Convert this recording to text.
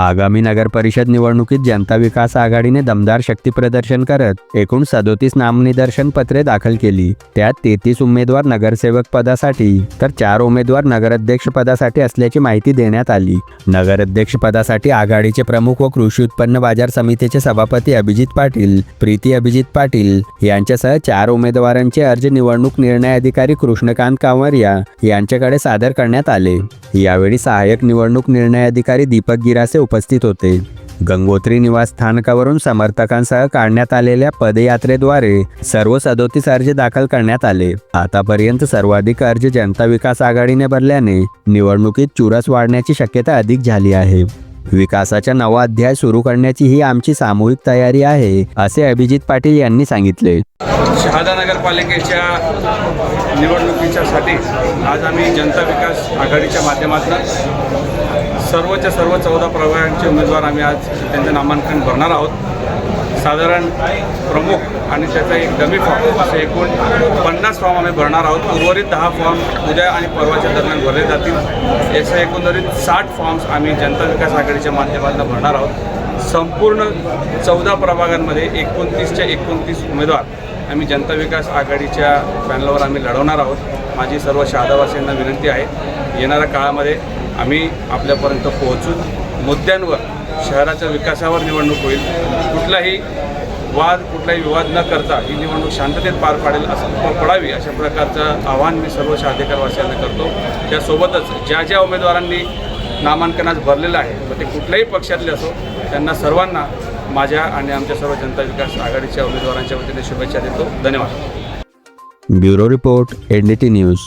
आगामी नगरपरिषद निवडणुकीत जनता विकास आघाडीने दमदार शक्ती प्रदर्शन करत एकूण सदोतीस नामनिदर्शन पत्रे दाखल केली. त्यात तेहतीस उमेदवार नगरसेवक पदासाठी तर चार उमेदवार नगराध्यक्ष पदासाठी असल्याची माहिती देण्यात आली. नगराध्यक्ष पदासाठी आघाडीचे प्रमुख व कृषी उत्पन्न बाजार समितीचे सभापती अभिजित पाटील प्रीती अभिजित पाटील यांच्यासह चार उमेदवारांचे अर्ज निवडणूक निर्णय अधिकारी कृष्णकांत कांवरिया यांच्याकडे सादर करण्यात आले. यावेळी सहाय्यक निवडणूक निर्णय अधिकारी दीपक गिरासे उपस्थित होते. गंगोत्री निवास स्थानकावरून समर्थकांसह काढण्यात आलेल्या पदयात्रेद्वारे सर्व सदोतीस अर्ज दाखल करण्यात आले. आतापर्यंत सर्वाधिक अर्ज जनता विकास आघाडीने भरल्याने निवडणुकीत चुरस वाढण्याची शक्यता अधिक झाली आहे. विकासाचा नवा अध्याय सुरू करण्याची ही आमची सामूहिक तयारी आहे असे अभिजित पाटील यांनी सांगितले. शहादा नगरपालिकेच्या निवडणुकीच्यासाठी आज आम्ही जनता विकास आघाडीच्या माध्यमातून सर्वच्या सर्व चौदा प्रभागांचे उमेदवार आम्ही आज त्यांचं नामांकन भरणार आहोत. साधारण प्रमुख आणि त्याचा एक डमी फॉर्म असे एकूण पन्नास फॉर्म आम्ही भरणार आहोत. उर्वरित दहा फॉर्म उद्या आणि परवाच्या दरम्यान भरले जातील. याचे एकंदरीत साठ फॉर्म्स आम्ही जनता विकास आघाडीच्या माध्यमातून भरणार आहोत. संपूर्ण चौदा प्रभागांमध्ये एकोणतीसच्या एकोणतीस उमेदवार आम्ही जनता विकास आघाडीच्या पॅनलवर आम्ही लढवणार आहोत. माझी सर्व शहादावासियांना विनंती आहे येणाऱ्या काळामध्ये आम्ही आपल्यापर्यंत पोहोचून मुद्द्यांवर शहराच्या विकासावर निवडणूक होईल. कुठलाही वाद कुठलाही विवाद न करता ही निवडणूक शांततेत पार पाडेल असं पडावी अशा प्रकारचं आव्हान मी सर्व शहादेकरवासियांना करतो. त्यासोबतच ज्या ज्या उमेदवारांनी नामांकनास भरलेलं आहे मग ते कुठल्याही पक्षातले असो त्यांना सर्वांना माझ्या आणि आमच्या सर्व जनता विकास आघाडीच्या उमेदवारांच्या वतीने शुभेच्छा देतो. धन्यवाद. Bureau report N D T news.